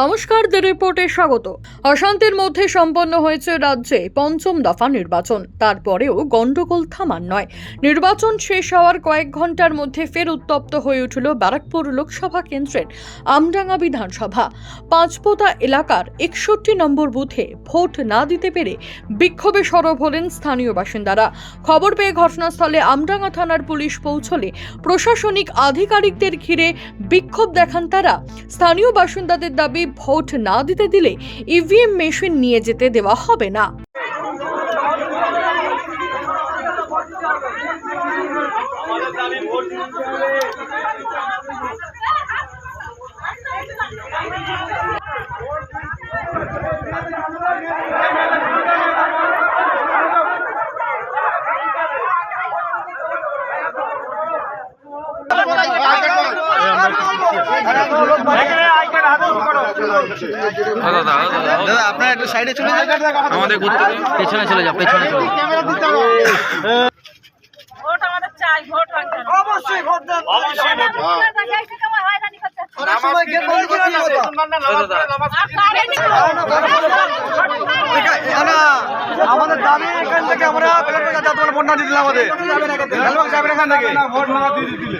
নমস্কার দ্য রিপোর্টে স্বাগত। অশান্তির মধ্যে সম্পন্ন হয়েছে রাজ্যে পঞ্চম দফা নির্বাচন। তারপরেও গন্ডগোল থামার নয়। নির্বাচন শেষ হওয়ার কয়েক ঘণ্টার মধ্যে ফের উত্তপ্ত হয়ে উঠল ব্যারাকপুর লোকসভা কেন্দ্রের আমডাঙ্গা বিধানসভা। পাঁচপোতা এলাকার একষট্টি নম্বর বুথে ভোট না দিতে পেরে বিক্ষোভে সরব হলেন স্থানীয় বাসিন্দারা। খবর পেয়ে ঘটনাস্থলে আমডাঙ্গা থানার পুলিশ পৌঁছলে প্রশাসনিক আধিকারিকদের ঘিরে বিক্ষোভ দেখান তারা। স্থানীয় বাসিন্দাদের দাবি ভোট না দিতে দিলে ইভিএম মেশিন নিয়ে যেতে দেওয়া হবে না। দাদা দাদা আপনারা একটু সাইডে চলে যান আমাদের ঘুরতে পেছনে চলে যাও পেছনে চলে। অবশ্যই ভোট দেন ভোট করছে। আমাদের দাবি এখান থেকে আমরা ভোট না দিতে আমাদের এখান থেকে ভোট না দিয়ে দিলে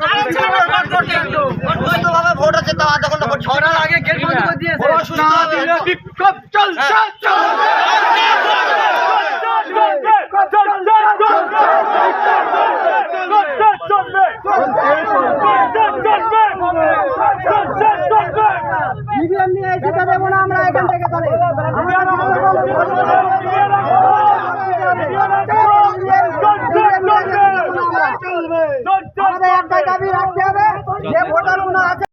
কারেন্ট ছাড়া ভোট করতে একটু। সুস্থভাবে ভোট হচ্ছে তো ছটার আগে গেট বন্ধ করে দিয়েছে। বিক্ষোভ চলছে ইভিএম নিয়ে যেতে দেবো না আমরা এখান থেকে তাহলে আমাদের একটাই দাবি রাখতে হবে যে ভোটারগুলো আছে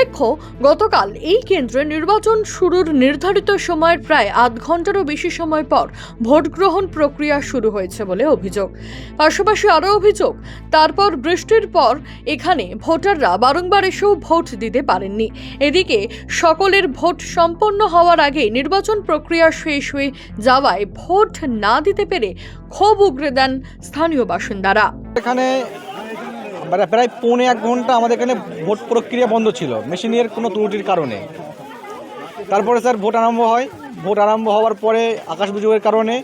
উল্লেখ্য, গতকাল এই কেন্দ্রে নির্বাচন শুরুর নির্ধারিত সময়ের প্রায় আধ ঘন্টারও বেশি সময় পর ভোট গ্রহণ প্রক্রিয়া শুরু হয়েছে বলে অভিযোগ। পাশাপাশি আরও অভিযোগ, তারপর বৃষ্টির পর এখানে ভোটাররা বারংবার এসেও ভোট দিতে পারেননি। এদিকে সকলের ভোট সম্পন্ন হওয়ার আগে নির্বাচন প্রক্রিয়া শেষ হয়ে যাওয়ায় ভোট না দিতে পেরে ক্ষোভ উগরে দেন স্থানীয় বাসিন্দারা। এখানে মানে প্রায় পৌনে এক ঘণ্টা আমাদের এখানে ভোট প্রক্রিয়া বন্ধ ছিল, মেশিনের কোনো ত্রুটির কারণে। তারপরে স্যার ভোট আরম্ভ হয়। ভোট আরম্ভ হওয়ার পরে আকাশ বিযোগের কারণে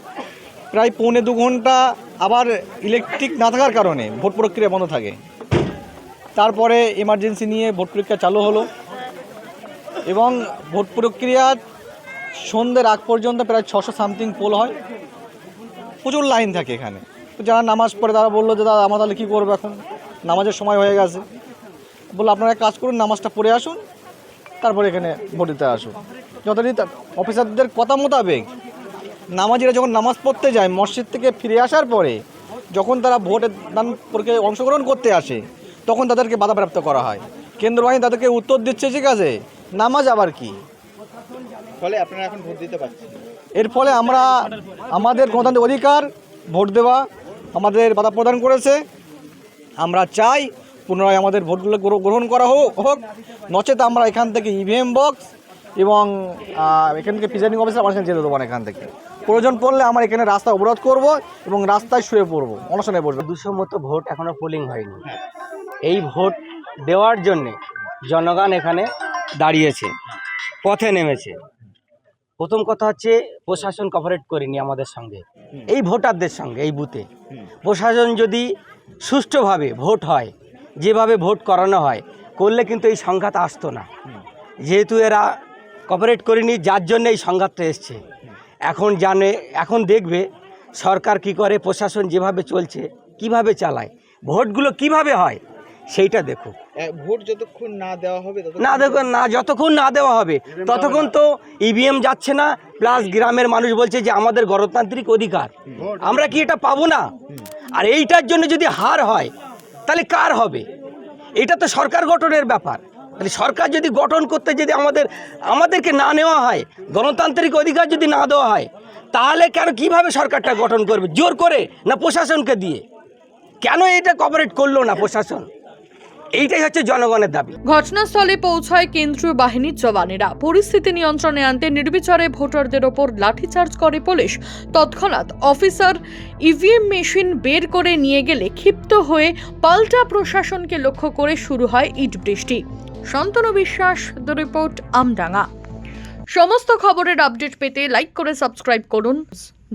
প্রায় পৌনে দু ঘণ্টা আবার ইলেকট্রিক না থাকার কারণে ভোট প্রক্রিয়া বন্ধ থাকে। তারপরে এমার্জেন্সি নিয়ে ভোট প্রক্রিয়া চালু হলো এবং ভোট প্রক্রিয়া সন্ধ্যের আগ পর্যন্ত প্রায় ছশো সামথিং পোল হয়। প্রচুর লাইন থাকে এখানে। তো যারা নামাজ পড়ে তারা বলল যে, দাদা, আমরা তাহলে কী করব এখন? নামাজের সময় হয়ে গেছে। বলল আপনারা এক কাজ করুন নামাজটা পড়ে আসুন তারপরে এখানে ভোট দিতে আসুন। যতদিন তা- অফিসারদের কথা মোতাবেক নামাজিরা যখন নামাজ পড়তে যায় মসজিদ থেকে ফিরে আসার পরে যখন তারা ভোটের দান প্রক্রিয়ায় অংশগ্রহণ করতে আসে তখন তাদেরকে বাধাপ্রাপ্ত করা হয়। কেন্দ্র বাহিনী তাদেরকে উত্তর দিচ্ছে ঠিক আছে নামাজ আবার কি? ফলে আপনারা এখন ভোট দিতে পারছেন এর ফলে আমরা আমাদের গণতান্ত্রিক অধিকার ভোট দেওয়া আমাদের বাধা প্রদান করেছে। আমরা চাই পুনরায় আমাদের ভোটগুলো গ্রহ- গ্রহণ করা হোক হোক। নচেত আমরা এখান থেকে ইভিএম বক্স এবং এখান থেকে প্রিজাইডিং অফিসার আমার যেতে দেবো এখান থেকে। প্রয়োজন পড়লে আমরা এখানে রাস্তা অবরোধ করব এবং রাস্তায় শুয়ে পড়ব অনশনে পড়ব। দুশো মতো ভোট এখনও পোলিং হয়নি। এই ভোট দেওয়ার জন্যে জনগণ এখানে দাঁড়িয়েছে পথে নেমেছে। প্রথম কথা হচ্ছে প্রশাসন কপারেট করেনি আমাদের সঙ্গে। এই ভোটারদের সঙ্গে এই বুথে প্রশাসন যদি সুষ্ঠুভাবে ভোট হয় যেভাবে ভোট করানো হয় করলে কিন্তু এই সংঘাত আসতো না। যেহেতু এরা কপারেট করেনি যার জন্য এই সংঘাতটা এসছে। এখন জানে এখন দেখবে সরকার কি করে প্রশাসন যেভাবে চলছে কীভাবে চালায় ভোটগুলো কীভাবে হয় সেইটা দেখুক। এ, ভোট যতক্ষণ না দেওয়া হবে না দেখুন না যতক্ষণ না দেওয়া হবে ততক্ষণ তো ইভিএম যাচ্ছে না প্লাস গ্রামের মানুষ বলছে যে আমাদের গণতান্ত্রিক অধিকার। আমরা কি এটা পাবো না? আর এইটার জন্য যদি হার হয়, তাহলে কার হবে? এটা তো সরকার গঠনের ব্যাপার। তাহলে সরকার যদি গঠন করতে যদি আমাদের, আমাদেরকে না নেওয়া হয়, গণতান্ত্রিক অধিকার যদি না দেওয়া হয়, তাহলে কেন, কীভাবে সরকারটা গঠন করবে? জোর করে না প্রশাসনকে দিয়ে? কেন এটা কপারেট করল না প্রশাসন? এইটাই হচ্ছে জনগণের দাবি। ঘটনাস্থলে পৌঁছায় কেন্দ্রীয় বাহিনীর জওয়ানেরা। পরিস্থিতি নিয়ন্ত্রণে আনতে নির্বিচারে ভোটারদের ওপর লাঠিচার্জ করে পুলিশ। তৎক্ষণাৎ অফিসার ইভিএম মেশিন বের করে নিয়ে গেলে ক্ষিপ্ত হয়ে পাল্টা প্রশাসনকে লক্ষ্য করে শুরু হয় ইট বৃষ্টি। শান্তনু বিশ্বাস, দ্য রিপোর্ট, আমডাঙ্গা। সমস্ত খবরের আপডেট পেতে লাইক করে সাবস্ক্রাইব করুন।